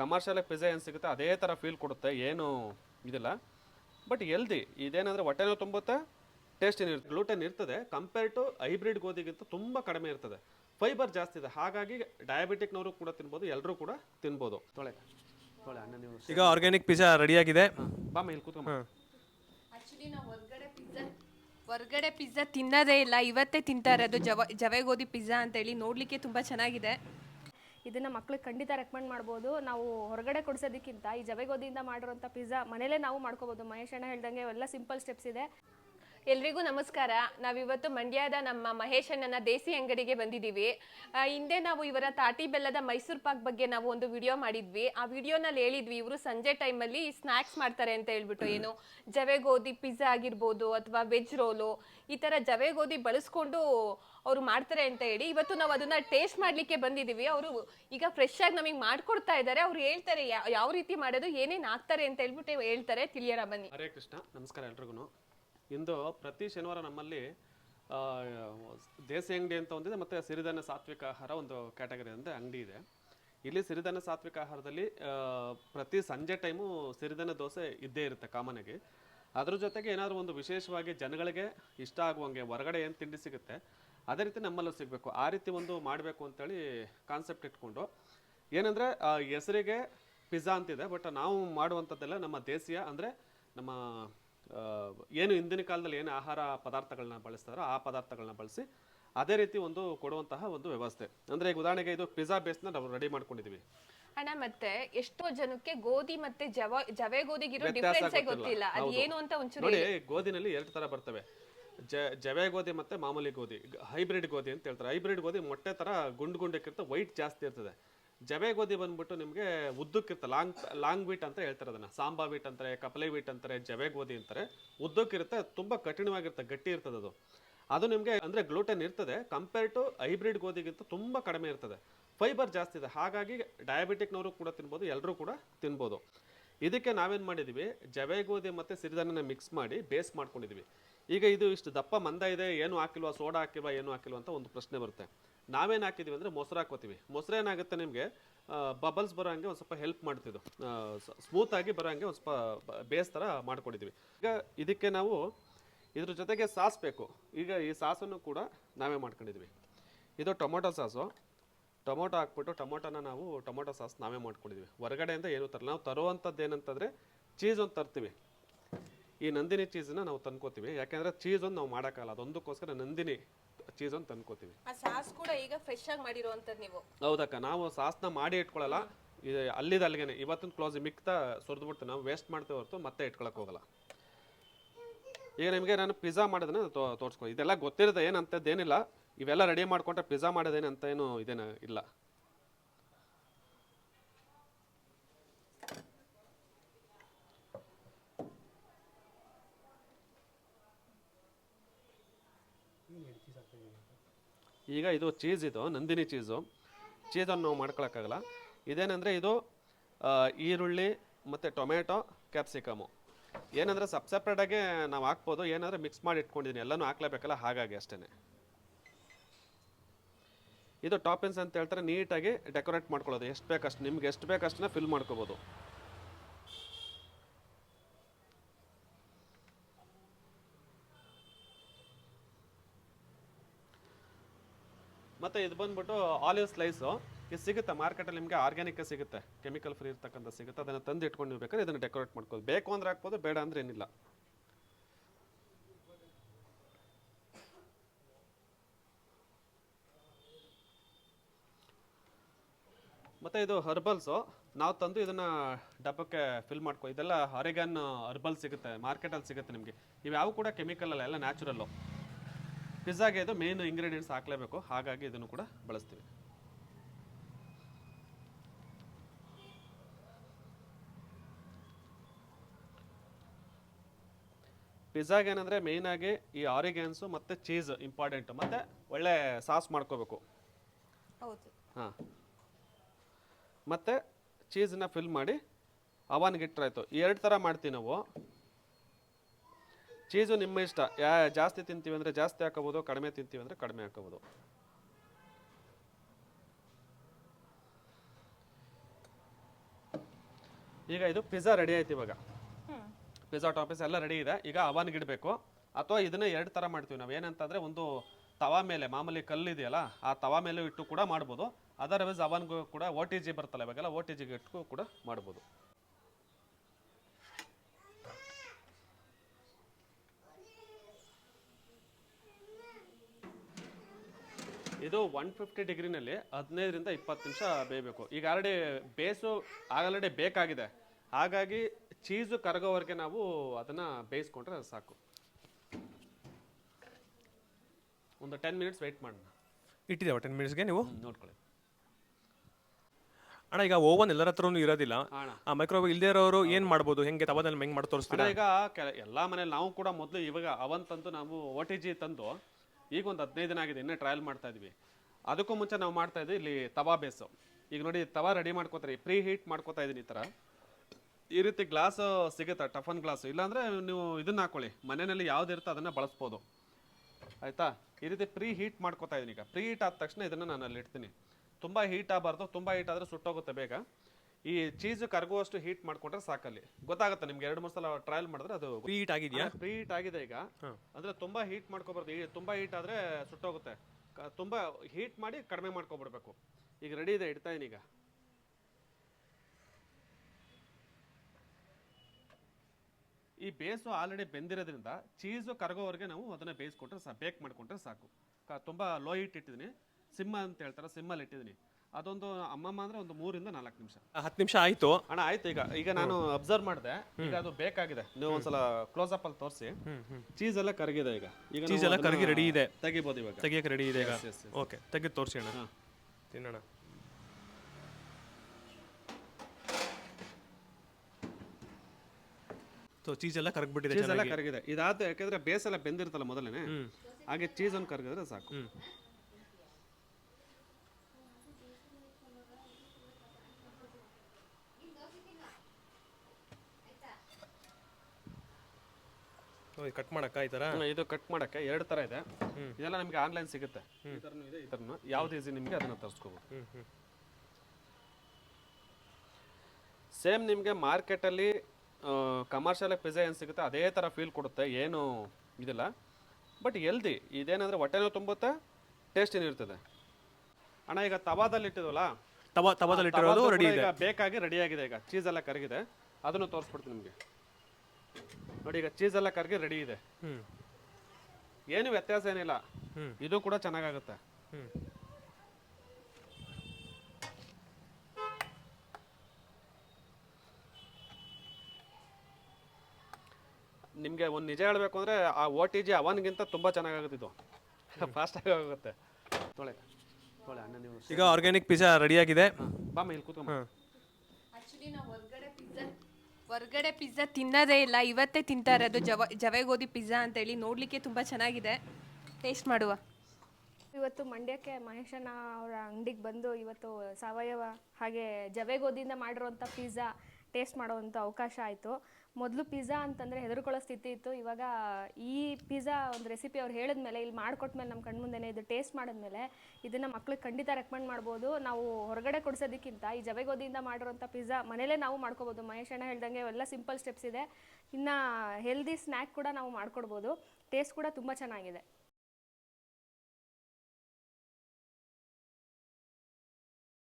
Commercial pizza ಏನು ಸಿಗುತ್ತೆ ಅದೇ ಥರ ಫೀಲ್ ಕೊಡುತ್ತೆ ಏನು ಇದಿಲ್ಲ. ಬಟ್ ಎಲ್ದಿ ಇದೇನಂದರೆ ಹೊಟ್ಟೆನೂ ತುಂಬುತ್ತೆ ಟೇಸ್ಟ್ ಏನು ಇರುತ್ತೆ ಗ್ಲೂಟೆನ್ ಇರ್ತದೆ ಕಂಪೇರ್ ಟು ಹೈಬ್ರಿಡ್ ಗೋಧಿಗಿಂತ ತುಂಬ ಕಡಿಮೆ ಇರ್ತದೆ. ಫೈಬರ್ ಜಾಸ್ತಿ ಇದೆ ಹಾಗಾಗಿ ಡಯಾಬಿಟಿಕ್ನವರು ಕೂಡ ತಿನ್ಬೋದು ಎಲ್ಲರೂ ಕೂಡ ತಿನ್ಬೋದು. ತೊಳೆ ತೊಳೆ ಅಣ್ಣ ನೀವು ಈಗ ಆರ್ಗ್ಯಾನಿಕ್ ಪಿಜ್ಜಾ ರೆಡಿಯಾಗಿದೆ ಬಾಮ ಇಲ್ಲಿ ಕೂತ್ಕೊಂಬ ಆಕ್ಚುಲಿ ನಾವು ಹೊರಗಡೆ ಪಿಜ್ಜಾ ಹೊರಗಡೆ ಪಿಜ್ಜಾ ತಿನ್ನೋದೇ ಇಲ್ಲ ಇವತ್ತೇ ತಿಂತಾ ಇರೋದು ಜವ ಜವೆ ಗೋಧಿ ಪಿಜ್ಜಾ ಅಂತೇಳಿ ನೋಡಲಿಕ್ಕೆ ತುಂಬ ಚೆನ್ನಾಗಿದೆ. ಇದನ್ನ ಮಕ್ಳಿಗೆ ಖಂಡಿತ ರೆಕಮೆಂಡ್ ಮಾಡ್ಬೋದು. ನಾವು ಹೊರಗಡೆ ಕೊಡಿಸೋದಕ್ಕಿಂತ ಈ ಜವೆ ಗೋಧಿಯಿಂದ ಮಾಡಿರೋಂಥ ಪಿಜ್ಜಾ ಮನೇಲೇ ನಾವು ಮಾಡ್ಕೋಬೋದು. ಮಹೇಶ್ ಅಣ್ಣ ಹೇಳ್ದಂಗೆ ಎಲ್ಲ ಸಿಂಪಲ್ ಸ್ಟೆಪ್ಸ್ ಇದೆ. ಎಲ್ರಿಗೂ ನಮಸ್ಕಾರ. ನಾವಿವತ್ತು ಮಂಡ್ಯದ ನಮ್ಮ ಮಹೇಶ್ ಅಣ್ಣನ ದೇಸಿ ಅಂಗಡಿಗೆ ಬಂದಿದ್ದೀವಿ. ಹಿಂದೆ ನಾವು ಇವರ ತಾಟಿ ಬೆಲ್ಲದ ಮೈಸೂರು ಪಾಕ್ ಬಗ್ಗೆ ನಾವು ಒಂದು ವಿಡಿಯೋ ಮಾಡಿದ್ವಿ. ಆ ವಿಡಿಯೋನಲ್ಲಿ ಹೇಳಿದ್ವಿ, ಇವರು ಸಂಜೆ ಟೈಮಲ್ಲಿ ಸ್ನ್ಯಾಕ್ಸ್ ಮಾಡ್ತಾರೆ ಅಂತ ಹೇಳ್ಬಿಟ್ಟು. ಏನು ಜವೆ ಗೋಧಿ ಪಿಜ್ಜಾ ಆಗಿರ್ಬೋದು ಅಥವಾ ವೆಜ್ ರೋಲು, ಈ ಥರ ಜವೆ ಗೋಧಿ ಬಳಸ್ಕೊಂಡು ಅವರು ಮಾಡ್ತಾರೆ ಅಂತ ಹೇಳಿ ಇವತ್ತು ನಾವು ಅದನ್ನ ಟೇಸ್ಟ್ ಮಾಡ್ಲಿಕ್ಕೆ ಬಂದಿದ್ದೀವಿ. ಅವರು ಈಗ ಫ್ರೆಶ್ ಆಗಿ ನಮಗೆ ಮಾಡ್ಕೊಡ್ತಾ ಇದ್ದಾರೆ. ಅವ್ರು ಹೇಳ್ತಾರೆ ಯಾವ ರೀತಿ ಮಾಡೋದು, ಏನೇನು ಹಾಕ್ತಾರೆ ಅಂತ ಹೇಳ್ಬಿಟ್ಟು ಹೇಳ್ತಾರೆ. ತಿಳಿಯೋಣ ಬನ್ನಿ. ಹರೇ ಕೃಷ್ಣ, ನಮಸ್ಕಾರ ಎಲ್ರಿಗೂ ಇಂದು ಪ್ರತಿ ಶನಿವಾರ ನಮ್ಮಲ್ಲಿ ದೇಸಿ ಅಂಗಡಿ ಅಂತ ಒಂದಿದೆ, ಮತ್ತು ಸಿರಿಧಾನ್ಯ ಸಾತ್ವಿಕ ಆಹಾರ ಒಂದು ಕ್ಯಾಟಗರಿ ಅಂದರೆ ಅಂಗಡಿ ಇದೆ. ಇಲ್ಲಿ ಸಿರಿಧಾನ್ಯ ಸಾತ್ವಿಕ ಆಹಾರದಲ್ಲಿ ಪ್ರತಿ ಸಂಜೆ ಟೈಮು ಸಿರಿಧಾನ್ಯ ದೋಸೆ ಇದ್ದೇ ಇರುತ್ತೆ ಕಾಮನಾಗಿ. ಅದ್ರ ಜೊತೆಗೆ ಏನಾದರೂ ಒಂದು ವಿಶೇಷವಾಗಿ ಜನಗಳಿಗೆ ಇಷ್ಟ ಆಗುವಂಗೆ ಹೊರಗಡೆ ಏನು ತಿಂಡಿ ಸಿಗುತ್ತೆ, ಅದೇ ರೀತಿ ನಮ್ಮಲ್ಲೂ ಸಿಗಬೇಕು. ಆ ರೀತಿ ಒಂದು ಮಾಡಬೇಕು ಅಂತೇಳಿ ಕಾನ್ಸೆಪ್ಟ್ ಇಟ್ಕೊಂಡು. ಏನಂದರೆ ಹೆಸರಿಗೆ ಪಿಜ್ಜಾ ಅಂತಿದೆ, ಬಟ್ ನಾವು ಮಾಡುವಂಥದ್ದೆಲ್ಲ ನಮ್ಮ ದೇಸಿಯ, ಅಂದರೆ ನಮ್ಮ ಏನು ಹಿಂದಿನ ಕಾಲದಲ್ಲಿ ಏನು ಆಹಾರ ಪದಾರ್ಥಗಳನ್ನ ಬಳಸ್ತಾರೋ ಆ ಪದಾರ್ಥಗಳನ್ನ ಬಳಸಿ ಅದೇ ರೀತಿ ಒಂದು ಕೊಡುವಂತಹ ಒಂದು ವ್ಯವಸ್ಥೆ. ಅಂದ್ರೆ ಈಗ ಉದಾಹರಣೆಗೆ ಇದು ಪಿಜ್ಜಾ ಬೇಸ್ನ ನಾವು ರೆಡಿ ಮಾಡ್ಕೊಂಡಿದ್ದೀವಿ ಅಣ್ಣ ಮತ್ತೆ ಎಷ್ಟೋ ಜನಕ್ಕೆ ಗೋಧಿ ಮತ್ತೆ ಜವ ಜವೆ ಗೋಧಿಗಿರೋ ಇರೋ ಡಿಫ್ರೆನ್ಸ್ ಗೊತ್ತಿಲ್ಲ. ಗೊತ್ತಿಲ್ಲ. ಅದು ಏನು ಅಂತ ಒಂಚೂರು ನೋಡಿ ಗೋಧಿನಲ್ಲಿ ಎರಡು ತರ ಬರ್ತವೆ. ಜ ಜವೆ ಗೋಧಿ ಮತ್ತೆ ಮಾಮೂಲಿ ಗೋಧಿ ಹೈಬ್ರಿಡ್ ಗೋಧಿ ಅಂತ ಹೇಳ್ತಾರೆ. ಹೈಬ್ರಿಡ್ ಗೋಧಿ ಮೊಟ್ಟೆ ತರ ಗುಂಡ್ ಗುಂಡಕ್ಕಿಂತ ವೈಟ್ ಜಾಸ್ತಿ ಇರ್ತದೆ. ಜವೆ ಗೋಧಿ ಬಂದ್ಬಿಟ್ಟು ನಿಮಗೆ ಉದ್ದಕ್ಕಿರುತ್ತೆ ಲಾಂಗ್ ಲಾಂಗ್ ವೀಟ್ ಅಂತ ಹೇಳ್ತಾರೆ ಅದನ್ನು. ಸಾಂಬಾ ವೀಟ್ ಅಂತಾರೆ, ಕಪಲೆ ವೀಟ್ ಅಂತಾರೆ ಜವೆ ಗೋಧಿ ಅಂತಾರೆ. ಉದ್ದಕ್ಕಿರುತ್ತೆ, ತುಂಬ ಕಠಿಣವಾಗಿರುತ್ತೆ, ಗಟ್ಟಿ ಇರ್ತದೆ ಅದು. ಅದು ನಿಮಗೆ ಅಂದರೆ ಗ್ಲೂಟೆನ್ ಇರ್ತದೆ ಕಂಪೇರ್ ಟು ಹೈಬ್ರಿಡ್ ಗೋಧಿಗಿಂತ ತುಂಬ ಕಡಿಮೆ ಇರ್ತದೆ. ಫೈಬರ್ ಜಾಸ್ತಿ ಇದೆ. ಹಾಗಾಗಿ ಡಯಾಬಿಟಿಕ್ನವರು ಕೂಡ ತಿನ್ಬೋದು ಎಲ್ಲರೂ ಕೂಡ ತಿನ್ಬೋದು. ಇದಕ್ಕೆ ನಾವೇನು ಮಾಡಿದ್ದೀವಿ ಜವೆ ಗೋಧಿ ಮತ್ತು ಸಿರಿಧಾನ್ಯನ ಮಿಕ್ಸ್ ಮಾಡಿ ಬೇಸ್ ಮಾಡ್ಕೊಂಡಿದ್ದೀವಿ ಈಗ ಇದು ಇಷ್ಟು ದಪ್ಪ ಮಂದ ಇದೆ, ಏನು ಹಾಕಿಲ್ವಾ, ಸೋಡಾ ಹಾಕಿಲ್ವಾ, ಏನು ಹಾಕಿಲ್ವಾ ಅಂತ ಒಂದು ಪ್ರಶ್ನೆ ಬರುತ್ತೆ. ನಾವೇನು ಹಾಕಿದ್ದೀವಿ ಅಂದರೆ ಮೊಸರು ಹಾಕೋತೀವಿ. ಮೊಸರು ಏನಾಗುತ್ತೆ ನಿಮಗೆ? ಬಬಲ್ಸ್ ಬರೋ ಹಂಗೆ ಒಂದು ಸ್ವಲ್ಪ ಹೆಲ್ಪ್ ಮಾಡ್ತಿದ್ದು. ಸ್ಮೂತಾಗಿ ಬರೋ ಹಂಗೆ ಒಂದು ಸ್ವಲ್ಪ ಬೇಸ್ ಥರ ಮಾಡ್ಕೊಂಡಿದ್ದೀವಿ ಈಗ ಇದಕ್ಕೆ ನಾವು ಇದ್ರ ಜೊತೆಗೆ ಸಾಸ್ ಬೇಕು. ಈಗ ಈ ಸಾಸನ್ನು ಕೂಡ ನಾವೇ ಮಾಡ್ಕೊಂಡಿದ್ವಿ. ಇದು ಟೊಮೊಟೊ ಸಾಸು. ಟೊಮೊಟೊ ಹಾಕ್ಬಿಟ್ಟು ಟೊಮೊಟೊನ ನಾವು ಟೊಮೊಟೊ ಸಾಸ್ ನಾವೇ ಮಾಡ್ಕೊಂಡಿದ್ವಿ. ಹೊರಗಡೆಯಿಂದ ಏನು ತರಲ್ಲ ನಾವು ತರುವಂಥದ್ದು ಏನಂತಂದರೆ ಚೀಸ್ ಒಂದು ತರ್ತೀವಿ. ಈ ನಂದಿನಿ ಚೀಸನ್ನ ನಾವು ತಂದ್ಕೋತೀವಿ. ಯಾಕೆಂದರೆ ಚೀಸ್ ಒಂದು ನಾವು ಮಾಡೋಕ್ಕಲ್ಲ ಅದೊಂದಕ್ಕೋಸ್ಕರ ನಂದಿನಿ ಚೀಸ್ ಅಂತ ತಂದ್ಕೋತೀವಿ. ಆ ಸಾಸ್ ಕೂಡ ಈಗ ಫ್ರೆಶ್ ಆಗಿ ಮಾಡಿರುವಂತದ್ದು ನೀವು. ಹೌದಕ್ಕ ನಾವು ಸಾಸ್ನ ಮಾಡಿ ಇಟ್ಕೊಳ್ಳಲ್ಲ ಇದು ಅಲ್ಲಿದ ಅಲ್ಲಿಗೆ ಇವತ್ತಿನ ಕ್ಲೋಸ್ ಮಿಕ್ತಾ ಸುರಿದ್ಬಿಡ್ತೀವಿ ನಾವು ವೇಸ್ಟ್ ಮಾಡ್ತೇವೆ ಹೊರತು ಮತ್ತೆ ಇಟ್ಕೊಳಕ್ಕೆ ಹೋಗಲ್ಲ. ಈಗ ನಿಮಗೆ ನಾನು ಪಿಜ್ಜಾ ಮಾಡೋದನ್ನ ತೋ ತೋರಿಸ್ಕೊ. ಇದೆಲ್ಲ ಗೊತ್ತಿರುತ್ತೆ ಏನಂತದ್ದು ಏನಿಲ್ಲ ಇವೆಲ್ಲ ರೆಡಿ ಮಾಡ್ಕೊಂಡ್ರೆ ಪಿಜ್ಜಾ ಮಾಡೋದೇನಂತ ಏನು ಇದೇನು ಇಲ್ಲ. ಈಗ ಇದು ಚೀಸ್ ಇದು, ನಂದಿನಿ ಚೀಸು ಚೀಸನ್ನು ನಾವು ಮಾಡ್ಕೊಳಕ್ಕಾಗಲ್ಲ. ಇದೇನೆಂದರೆ ಇದು ಈರುಳ್ಳಿ ಮತ್ತು ಟೊಮೆಟೊ ಕ್ಯಾಪ್ಸಿಕಮು. ಏನಂದರೆ ಸಪ್ ಸಪ್ರೇಟಾಗಿ ನಾವು ಹಾಕ್ಬೋದು. ಏನಂದರೆ ಮಿಕ್ಸ್ ಮಾಡಿ ಇಟ್ಕೊಂಡಿದ್ದೀನಿ ಎಲ್ಲನೂ ಹಾಕ್ಲೇಬೇಕಲ್ಲ, ಹಾಗಾಗಿ ಅಷ್ಟೇ ಇದು ಟಾಪಿನ್ಸ್ ಅಂತ ಹೇಳ್ತಾರೆ. ನೀಟಾಗಿ ಡೆಕೋರೇಟ್ ಮಾಡ್ಕೊಳ್ಳೋದು. ಎಷ್ಟು ಬೇಕಷ್ಟು, ನಿಮ್ಗೆ ಎಷ್ಟು ಬೇಕಷ್ಟನ್ನ ಫಿಲ್ ಮಾಡ್ಕೋಬೋದು. ಮತ್ತು ಇದು ಬಂದ್ಬಿಟ್ಟು ಆಲಿವ್ ಸ್ಲೈಸು. ಇದು ಸಿಗುತ್ತೆ, ಮಾರ್ಕೆಟಲ್ಲಿ ನಿಮಗೆ ಆರ್ಗ್ಯಾನಿಕ್ ಸಿಗುತ್ತೆ. ಕೆಮಿಕಲ್ ಫ್ರೀ ಇರ್ತಕ್ಕಂಥ ಸಿಗುತ್ತೆ. ಅದನ್ನು ತಂದು ಇಟ್ಕೊಂಡು ನೀವು ಬೇಕಾದ್ರೆ ಇದನ್ನು ಡೆಕೋರೇಟ್ ಮಾಡ್ಕೋದು ಬೇಕು ಅಂದ್ರೆ ಹಾಕ್ಬೋದು, ಬೇಡ ಅಂದ್ರೆ ಏನಿಲ್ಲ. ಮತ್ತು ಇದು ಹರ್ಬಲ್ಸು ನಾವು ತಂದು ಇದನ್ನು ಡಬ್ಬಕ್ಕೆ ಫಿಲ್ ಮಾಡ್ಕೊ ಇದೆಲ್ಲ ಹರಿಗನ್ ಹರ್ಬಲ್ ಸಿಗುತ್ತೆ ಮಾರ್ಕೆಟಲ್ಲಿ ಸಿಗುತ್ತೆ ನಿಮಗೆ. ಇವ್ಯಾವು ಕೂಡ ಕೆಮಿಕಲ್ ಅಲ್ಲ, ಎಲ್ಲ ನ್ಯಾಚುರಲ್ಲು ಪಿಜ್ಜಾಗೆ ಇದು ಮೇನ್ ಇಂಗ್ರೀಡಿಯೆಂಟ್ಸ್ ಹಾಕಲೇಬೇಕು. ಹಾಗಾಗಿ ಇದನ್ನು ಕೂಡ ಬಳಸ್ತೀವಿ. ಪಿಜ್ಜಾಗೆ ಏನಂದರೆ ಮೇಯ್ನಾಗಿ ಈ ಆರಿಗ್ಯಾನ್ಸು ಮತ್ತು ಚೀಸ್ ಇಂಪಾರ್ಟೆಂಟು ಮತ್ತು ಒಳ್ಳೆ ಸಾಸ್ ಮಾಡ್ಕೋಬೇಕು. ಹಾಂ. ಮತ್ತು ಚೀಸನ್ನ ಫಿಲ್ ಮಾಡಿ ಅವನ್ಗೆ ಇಟ್ಟರಾಯ್ತು ಎರಡು ಥರ ಮಾಡ್ತೀವಿ ನಾವು. ಚೀಸು ನಿಮ್ಮ ಇಷ್ಟ. ಯಾ ಜಾಸ್ತಿ ತಿಂತೀವಿ ಅಂದರೆ ಜಾಸ್ತಿ ಹಾಕೋಬೋದು ಕಡಿಮೆ ತಿಂತೀವಿ ಅಂದರೆ ಕಡಿಮೆ ಹಾಕೋಬೋದು ಈಗ ಇದು ಪಿಜ್ಜಾ ರೆಡಿ ಆಯ್ತು ಇವಾಗ. ಪಿಜ್ಜಾ ಟಾಪಿಸ್ ಎಲ್ಲ ರೆಡಿ ಇದೆ. ಈಗ ಅವನ್ಗೆ ಇಡಬೇಕು. ಅಥವಾ ಇದನ್ನ ಎರಡು ಥರ ಮಾಡ್ತೀವಿ ನಾವು. ಏನಂತಂದರೆ ಒಂದು ತವಾ ಮೇಲೆ ಮಾಮೂಲಿ ಕಲ್ಲಿದೆಯಲ್ಲ ಆ ತವಾ ಮೇಲೆ ಇಟ್ಟು ಕೂಡ ಮಾಡ್ಬೋದು. ಅದರ್ವೈಸ್ ಅವನ್ಗೂ ಕೂಡ ಓ ಟಿ ಜಿ ಬರ್ತಲ್ಲ ಇವಾಗೆಲ್ಲ ಓ ಟಿ ಜಿಗೆ ಇಟ್ಟು ಕೂಡ ಮಾಡ್ಬೋದು. ಇದು ಒನ್ ಫಿಫ್ಟಿ ಡಿಗ್ರಿನಲ್ಲಿ ಹದಿನೈದರಿಂದ ಇಪ್ಪತ್ತು ನಿಮಿಷ ಬೇಯಬೇಕು. ಈಗ ಆಲ್ರೆಡಿ ಬೇಸು ಆಲ್ರೆಡಿ ಬೇಕಾಗಿದೆ. ಹಾಗಾಗಿ ಚೀಸು ಕರಗೋವರೆಗೆ ನಾವು ಅದನ್ನು ಬೇಯಿಸ್ಕೊಂಡ್ರೆ ಸಾಕು. ಒಂದು ಟೆನ್ ಮಿನಿಟ್ಸ್ ವೆಯ್ಟ್ ಮಾಡೋಣ. ಇಟ್ಟಿದ್ದೇವೆ ಟೆನ್ ಮಿನಿಟ್ಸ್ಗೆ ನೀವು? ನೋಡ್ಕೊಳ್ಳಿ. ಅಣ್ಣ ಈಗ ಓವನ್ ಎಲ್ಲರ ಹತ್ರನೂ ಇರೋದಿಲ್ಲ. ಆ ಮೈಕ್ರೋವೇವ್ ಇಲ್ಲದೆ ಇರೋರು ಏನು ಮಾಡ್ಬೋದು? ಹೆಂಗೆ ತವಾದಲ್ಲಿ ಹೆಂಗೆ ಮಾಡಿ ತೋರಿಸ್ತೀರಾ? ಈಗ ಕೆಲ ಎಲ್ಲ ಮನೇಲಿ ನಾವು ಕೂಡ ಮೊದಲು ಇವಾಗ ಅವನ್ ತಂದು ನಾವು ಓ ಟಿ ಜಿ ತಂದು ಈಗ ಒಂದು ಹದಿನೈದು ದಿನ ಆಗಿದೆ, ಇನ್ನೂ ಟ್ರಯಲ್ ಮಾಡ್ತಾ ಇದ್ವಿ. ಅದಕ್ಕೂ ಮುಂಚೆ ನಾವು ಮಾಡ್ತಾ ಇದ್ವಿ ಇಲ್ಲಿ ತವಾ ಬೇಸು. ಈಗ ನೋಡಿ, ತವಾ ರೆಡಿ ಮಾಡ್ಕೋತಾರೆ ಪ್ರೀ ಹೀಟ್ ಮಾಡ್ಕೋತಾ ಇದ್ದೀನಿ ಈ ಥರ ಈ ರೀತಿ ಗ್ಲಾಸ್ ಸಿಗುತ್ತೆ ಟಫನ್ ಗ್ಲಾಸ್ ಇಲ್ಲಾಂದರೆ ನೀವು ಇದನ್ನ ಹಾಕೊಳ್ಳಿ. ಮನೆಯಲ್ಲಿ ಯಾವ್ದು ಇರುತ್ತೋ ಅದನ್ನು ಬಳಸ್ಬೋದು. ಆಯಿತಾ? ಈ ರೀತಿ ಪ್ರೀ ಹೀಟ್ ಮಾಡ್ಕೋತಾ ಇದೀನಿ ಈಗ. ಪ್ರೀ ಹೀಟ್ ಆದ ತಕ್ಷಣ ಇದನ್ನು ನಾನು ಅಲ್ಲಿ ಇಡ್ತೀನಿ ತುಂಬ ಹೀಟ್ ಆಗಬಾರ್ದು, ತುಂಬ ಹೀಟ್ ಆದರೆ ಸುಟ್ಟೋಗುತ್ತೆ ಬೇಗ. ಈ ಚೀಸ್ ಕರಗುವಷ್ಟು ಹೀಟ್ ಮಾಡ್ಕೊಂಡ್ರೆ ಸಾಕಲ್ಲಿ. ಗೊತ್ತಾಗುತ್ತೆ ನಿಮ್ಗೆ ಎರಡು ಮೂರು ಸಲ ಟ್ರಯಲ್ ಮಾಡಿದ್ರೆ ಅದು ಹೀಟ್ ಆಗಿದೆಯಾ? ಪ್ರೀ ಹೀಟ್ ಆಗಿದೆ ಈಗ. ಅಂದ್ರೆ ತುಂಬಾ ಹೀಟ್ ಮಾಡ್ಕೋಬಾರ್ದು. ಈ ತುಂಬಾ ಹೀಟ್ ಆದ್ರೆ ಸುಟ್ಟೋಗುತ್ತೆ. ತುಂಬಾ ಹೀಟ್ ಮಾಡಿ ಕಡಿಮೆ ಮಾಡ್ಕೊಬಿಡ್ಬೇಕು. ಈಗ ರೆಡಿ ಇದೆ ಇಡ್ತಾ ಈಗ. ಈ ಬೇಸು ಆಲ್ರೆಡಿ ಬೆಂದಿರೋದ್ರಿಂದ ಚೀಸು ಕರಗೋವರೆಗೆ ನಾವು ಅದನ್ನ ಬೇಯಿಸ್ಕೊಂಡ್ರೆ ಸಾ ಬೇಕ್ ಮಾಡ್ಕೊಂಡ್ರೆ ಸಾಕು. ತುಂಬಾ ಲೋ ಹೀಟ್ ಇಟ್ಟಿದ್ದೀನಿ. ಸಿಮ್ಮ ಅಂತ ಹೇಳ್ತಾರೆ ಸಿಮ್ಮಲ್ಲಿ ಇಟ್ಟಿದ್ದೀನಿ. ಅದೊಂದು ಅಮ್ಮಮ್ಮ ಅಂದ್ರೆ ಒಂದು ಮೂರಿಂದ ನಾಲ್ಕು ನಿಮಿಷ. ಹತ್ತು ನಿಮಿಷ ಆಯ್ತು. ಅಣ್ಣ ಆಯ್ತು. ಈಗ ಈಗ ನಾನು ಅಬ್ಸರ್ವ್ ಮಾಡಿದೆ. ಈಗ ಅದು ಬೇಕಾಗಿದೆ. ನೀವು ಒಂದ್ಸಲ ಕ್ಲೋಸ್ ಅಪ್ ಅಲ್ಲಿ ತೋರಿಸಿ. ಚೀಸ್ ಎಲ್ಲ ಕರಗಿದೆ ಈಗ. ಈಗ ಚೀಸ್ ಎಲ್ಲ ಕರಗಿ ರೆಡಿ ಇದೆ. ತೆಗಿಬೋದು ಇವಾಗ. ತೆಗಿಯಕ್ಕೆ ರೆಡಿ ಇದೆ ಈಗ. ಓಕೆ ತೆಗೆದು ತೋರಿಸಿ ಅಣ್ಣ. ತಿನ್ನೋಣ. ಸೊ ಚೀಸ್ ಎಲ್ಲ ಕರಗ್ಬಿಟ್ಟಿದೆ ಚೀಸ್ ಎಲ್ಲ ಕರಗಿದೆ. ಇದಾದ ಯಾಕಂದ್ರೆ ಬೇಸ್ ಎಲ್ಲ ಬೆಂದಿರ್ತಲ್ಲ ಮೊದಲೇನೆ ಹಾಗೆ ಚೀಸ್ ಒಂದು ಕರಗಿದ್ರೆ ಸಾಕು. ಕಟ್ ಮಾಡಕ್ಕ ಈ ಥರ ಇದು ಕಟ್ ಮಾಡಕ್ಕೆ ಎರಡು ತರ ಇದೆ. ಇದೆಲ್ಲ ನಿಮ್ಗೆ ಆನ್ಲೈನ್ ಸಿಗುತ್ತೆ. ಈ ಥರನೂ ಇದೆ ಈ ಥರನೂ ಯಾವ್ದು ಈಸಿ ನಿಮಗೆ ಅದನ್ನ ತರಿಸ್ಕೋಬೋದು. ಸೇಮ್ ನಿಮಗೆ ಮಾರ್ಕೆಟಲ್ಲಿ ಕಮರ್ಷಿಯಲ್ ಪಿಜ್ಜಾ ಏನ್ ಸಿಗುತ್ತೆ ಅದೇ ತರ ಫೀಲ್ ಕೊಡುತ್ತೆ. ಏನು ಇದಿಲ್ಲ. ಬಟ್ ಎಲ್ದಿ ಇದೇನಂದ್ರೆ ಹೊಟ್ಟೆನೂ ತುಂಬುತ್ತೆ ಟೇಸ್ಟ್ ಇರ್ತದೆ. ಅಣ್ಣ ಈಗ ತವಾದಲ್ಲಿ ಇಟ್ಟಿದ್ವಲ್ಲ? ತವಾ ತವಾದಲ್ಲಿ ಇಟ್ಟಿರೋದು ರೆಡಿ ಇದೆ. ಬೇಕಾಗಿ ರೆಡಿ ಆಗಿದೆ ಈಗ. ಚೀಸ್ ಎಲ್ಲ ಕರಗಿದೆ. ಅದನ್ನು ತೋರಿಸ್ಬಿಡ್ತೀನಿ ನಿಮಗೆ. ನೋಡಿ ಈಗ ಚೀಸ್ ಎಲ್ಲ ಕರ್ಗಿ ರೆಡಿ ಇದೆ. ಹ್ಞೂ ಏನು ವ್ಯತ್ಯಾಸ ಏನಿಲ್ಲ. ಇದು ಕೂಡ ಚೆನ್ನಾಗಾಗುತ್ತೆ. ಹ್ಞೂ ನಿಮಗೆ ಒಂದು ನಿಜ ಹೇಳಬೇಕು ಅಂದರೆ ಆ ಓ ಟಿ ಜಿ ಅವನ್ಗಿಂತ ತುಂಬ ಚೆನ್ನಾಗಾಗುತ್ತೆ ಇದು. ಫಾಸ್ಟಾಗಿ ಆಗುತ್ತೆ ತೊಳೆ ತೊಳೆ ಅಣ್ಣ ನೀವು ಈಗ ಆರ್ಗ್ಯಾನಿಕ್ ಪಿಜ್ಜಾ ರೆಡಿಯಾಗಿದೆ ಬಾಮ ಇಲ್ಲಿ ಕೂತ್ಕೊಂಬ ಆಕ್ಚುಲಿ ನಾವು ಹೊರಗಡೆ ಪಿಜ್ಜಾ ಹೊರಗಡೆ ಪಿಜ್ಜಾ ತಿನ್ನೋದೇ ಇಲ್ಲ, ಇವತ್ತೇ ತಿಂತಾ ಇರೋದು ಜವ ಜವೆ ಗೋಧಿ ಪಿಜ್ಜಾ ಅಂತೇಳಿ ನೋಡಲಿಕ್ಕೆ ತುಂಬ ಚೆನ್ನಾಗಿದೆ. ಟೇಸ್ಟ್ ಮಾಡುವ. ಇವತ್ತು ಮಂಡ್ಯಕ್ಕೆ ಮಹೇಶಣ್ಣ ಅವರ ಅಂಗಡಿಗೆ ಬಂದು ಇವತ್ತು ಸಾವಯವ ಹಾಗೆ ಜವೆ ಗೋಧಿಯಿಂದ ಮಾಡಿರುವಂಥ ಪಿಜ್ಜಾ ಟೇಸ್ಟ್ ಮಾಡೋವಂಥ ಅವಕಾಶ ಆಯಿತು. ಮೊದಲು ಪಿಜ್ಜಾ ಅಂತಂದರೆ ಹೆದರ್ಕೊಳ್ಳೋ ಸ್ಥಿತಿ ಇತ್ತು. ಇವಾಗ ಈ ಪಿಜ್ಜಾ ಒಂದು ರೆಸಿಪಿ ಅವ್ರು ಹೇಳಿದ್ಮೇಲೆ, ಇಲ್ಲಿ ಮಾಡಿಕೊಟ್ಮೇಲೆ ನಮ್ಮ ಕಣ್ಮುಂದೆನೇ ಇದು ಟೇಸ್ಟ್ ಮಾಡಿದ್ಮೇಲೆ ಇದನ್ನು ಮಕ್ಳಿಗೆ ಖಂಡಿತ ರೆಕಮೆಂಡ್ ಮಾಡ್ಬೋದು. ನಾವು ಹೊರಗಡೆ ಕೊಡಿಸೋದಕ್ಕಿಂತ ಈ ಜವೆಗೋದಿಯಿಂದ ಮಾಡಿರೋಂಥ ಪಿಜ್ಜಾ ಮನೇಲೇ ನಾವು ಮಾಡ್ಕೋಬೋದು. ಮಹೇಶಣ್ಣ ಹೇಳ್ದಂಗೆ ಎಲ್ಲ ಸಿಂಪಲ್ ಸ್ಟೆಪ್ಸ್ ಇದೆ. ಇನ್ನು ಹೆಲ್ದಿ ಸ್ನ್ಯಾಕ್ ಕೂಡ ನಾವು ಮಾಡ್ಕೊಡ್ಬೋದು. ಟೇಸ್ಟ್ ಕೂಡ ತುಂಬ ಚೆನ್ನಾಗಿದೆ.